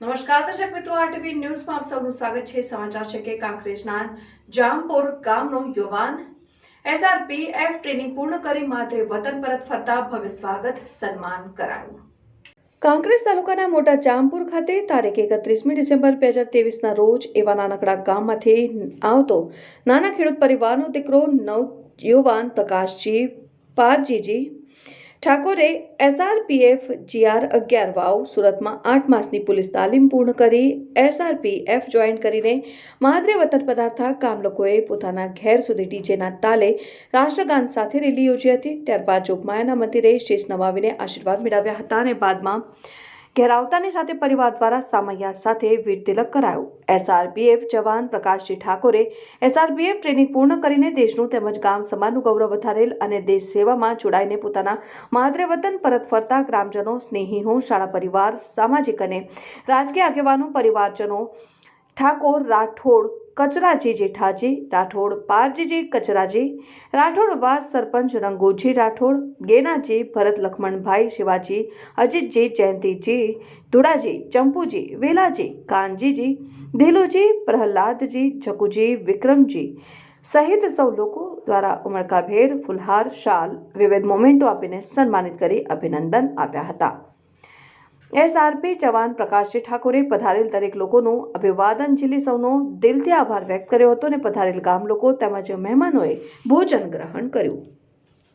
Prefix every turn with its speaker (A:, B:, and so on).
A: નમસ્કાર, દર્શક મિત્રો આરટીવી ન્યૂઝમાં આપ સૌનું સ્વાગત છે. સમાચાર છે કે કાંકરેજના જામપુર ગામનો યુવાન એસઆરપીએફ ટ્રેનિંગ પૂર્ણ કરી માત્ર વતન પરત ફરતા ભવ્ય સ્વાગત, સન્માન કરાયું. કાંકરેજ તાલુકાના મોટા જામપુર ખાતે તારીખ એકત્રીસમી ડિસેમ્બર બે હજાર તેવીસના રોજ એવા નાનકડા ગામમાંથી આવતો નાના ખેડૂત પરિવારનો દીકરો નવ યુવાન પ્રકાશજી પારજીજી ઠાકોરે એસઆરપીએફ જીઆર અગિયાર વાવ સુરતમાં આઠ માસની પોલીસ તાલીમ પૂર્ણ કરી એસઆરપીએફ જોઈન કરીને માદરે વતન પધારતા ગામ લોકોએ પોતાના ઘેર સુધી ડીજેના તાલે રાષ્ટ્રગાન સાથે રેલી યોજી હતી. ત્યારબાદ જોગમાયાના મંદિરે શીશ નવાવીને આશીર્વાદ મેળવ્યા હતા અને બાદમાં ઘેર આવતાની સાથે પરિવાર દ્વારા સામૈયા સાથે વીર તિલક કરાયું. એસઆરપીએફ જવાન પ્રકાશજી ઠાકોરે એસઆરપીએફ ટ્રેનિંગ પૂર્ણ કરીને દેશનું તેમજ ગામ સમાજનું ગૌરવ વધારેલ અને દેશ સેવામાં જોડાઈને પોતાના માદરે વતન પરત ફરતા ગ્રામજનો, સ્નેહીઓ, શાળા પરિવાર, સામાજિક અને રાજકીય આગેવાનો, પરિવારજનો ઠાકોર, રાઠોડ, કચરાજી જેઠાજી, રાઠોડ પારજીજી, કચરાજી, રાઠોડ વાસ સરપંચ રંગોજી રાઠોડ, ગેનાજી, ભરત લખમણભાઈ શિવાજી, અજીતજી જયંતિજી, ધુડાજી ચંપુજી, વેલાજી કાનજીજી, દિલુજી પ્રહલાદજી, જકુજી વિક્રમજી સહિત સૌ લોકો દ્વારા ઉમળકાભેર ફુલહાર, શાલ વિવિધ મોમેન્ટો આપીને સન્માનિત કરી અભિનંદન આપ્યા હતા. એસઆરપી જવાન પ્રકાશજી ઠાકોરે પધારેલ દરેક લોકોનું અભિવાદન ઝીલી સૌનો દિલથી આભાર વ્યક્ત કર્યો હતો અને પધારેલ ગામ લોકો તેમજ મહેમાનોએ ભોજન ગ્રહણ કર્યું.